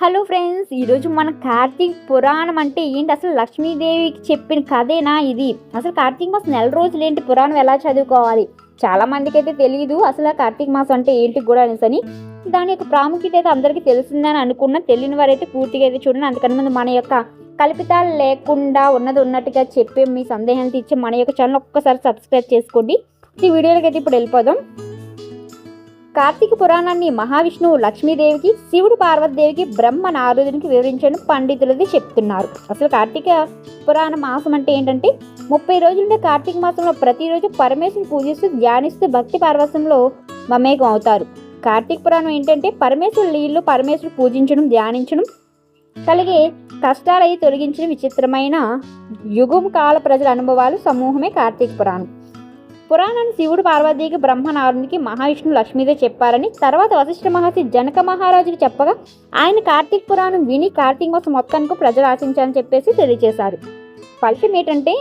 Hello friends ఈరోజు మన కార్తీక్ పురాణం అంటే ఏంటి? అసలు లక్ష్మీదేవికి చెప్పిన కథేనా ఇది? అసలు కార్తీక మాసం నెల రోజులు ఏంటి? పురాణం ఎలా చదువుకోవాలి? చాలా మందికి అయితే తెలియదు అసలు కార్తీక మాసం అంటే ఏంటి కూడా అనేసని. దాని యొక్క ప్రాముఖ్యత అయితే అందరికీ తెలిసిందని అనుకున్న. తెలియని వారైతే పూర్తిగా అయితే చూడండి. అందుకని ముందు మన యొక్క కల్పితాలు లేకుండా ఉన్నది ఉన్నట్టుగా చెప్పే మీ సందేహాలు తీర్చి మన యొక్క ఛానల్ ఒక్కసారి సబ్స్క్రైబ్ చేసుకోండి. ఈ వీడియోలోకి అయితే ఇప్పుడు వెళ్ళిపోదాం. కార్తీక పురాణాన్ని మహావిష్ణువు లక్ష్మీదేవికి శివుడు పార్వతీదేవికి బ్రహ్మ నారదునికి వివరించడం పండితులది చెప్తున్నారు. అసలు కార్తీక పురాణ మాసం అంటే ఏంటంటే ముప్పై రోజులుండే కార్తీక మాసంలో ప్రతిరోజు పరమేశ్వరుని పూజిస్తూ ధ్యానిస్తూ భక్తి పార్వశంలో మమేకం అవుతారు. కార్తీక పురాణం ఏంటంటే పరమేశ్వరు లీళ్ళు పరమేశ్వరు పూజించడం ధ్యానించడం కలిగే కష్టాలై తొలగించిన విచిత్రమైన యుగం కాల ప్రజల అనుభవాలు సమూహమే కార్తీక పురాణం. పురాణాన్ని శివుడు పార్వతీకి బ్రహ్మనారునికి మహావిష్ణు లక్ష్మీదే చెప్పారని తర్వాత వశిష్ఠ మహర్షి జనక మహారాజుకి చెప్పగా ఆయన కార్తీక పురాణం విని కార్తీక మాసం మొత్తానికి ప్రజలు ఆశించాలని చెప్పేసి తెలియజేశారు. ఫలితం ఏంటంటే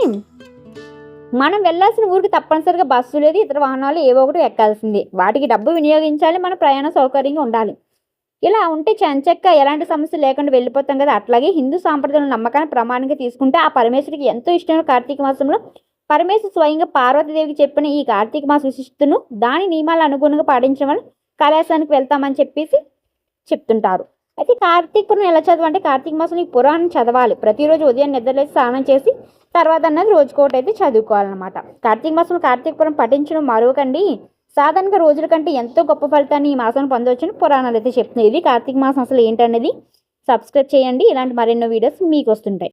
మనం వెళ్ళాల్సిన ఊరికి తప్పనిసరిగా బస్సు లేదు ఇతర వాహనాలు ఏవో ఒకటి ఎక్కాల్సిందే. వాటికి డబ్బు వినియోగించాలి మన ప్రయాణ సౌకర్యంగా ఉండాలి. ఇలా ఉంటే చెంచక్క ఎలాంటి సమస్య లేకుండా వెళ్ళిపోతాం కదా. అట్లాగే హిందూ సాంప్రదాయాల నమ్మకాన్ని ప్రమాణంగా తీసుకుంటే ఆ పరమేశ్వరికి ఎంతో ఇష్టమైన కార్తీక మాసంలో పరమేశ్వర స్వయంగా పార్వతీదేవికి చెప్పిన ఈ కార్తీక మాస విశిష్టను దాని నియమాల అనుగుణంగా పాటించడం వల్ల కైలాసానికి వెళ్తామని చెప్పేసి చెప్తుంటారు. అయితే కార్తీక పురాణం ఎలా చదవాలంటే కార్తీక మాసం ఈ పురాణం చదవాలి. ప్రతిరోజు ఉదయం నిద్రలేసి స్నానం చేసి తర్వాత అన్నది రోజుకోటి అయితే చదువుకోవాలన్నమాట. కార్తీక మాసంలో కార్తీక పురాణం పఠించడం మరొకండి సాధారణంగా రోజుల కంటే ఎంతో గొప్ప ఫలితాన్ని ఈ మాసం పొందవచ్చని పురాణాలు అయితే చెప్తున్నాయి. ఇది కార్తీక మాసం అసలు ఏంటనేది సబ్స్క్రైబ్ చేయండి. ఇలాంటి మరెన్నో వీడియోస్ మీకు వస్తుంటాయి.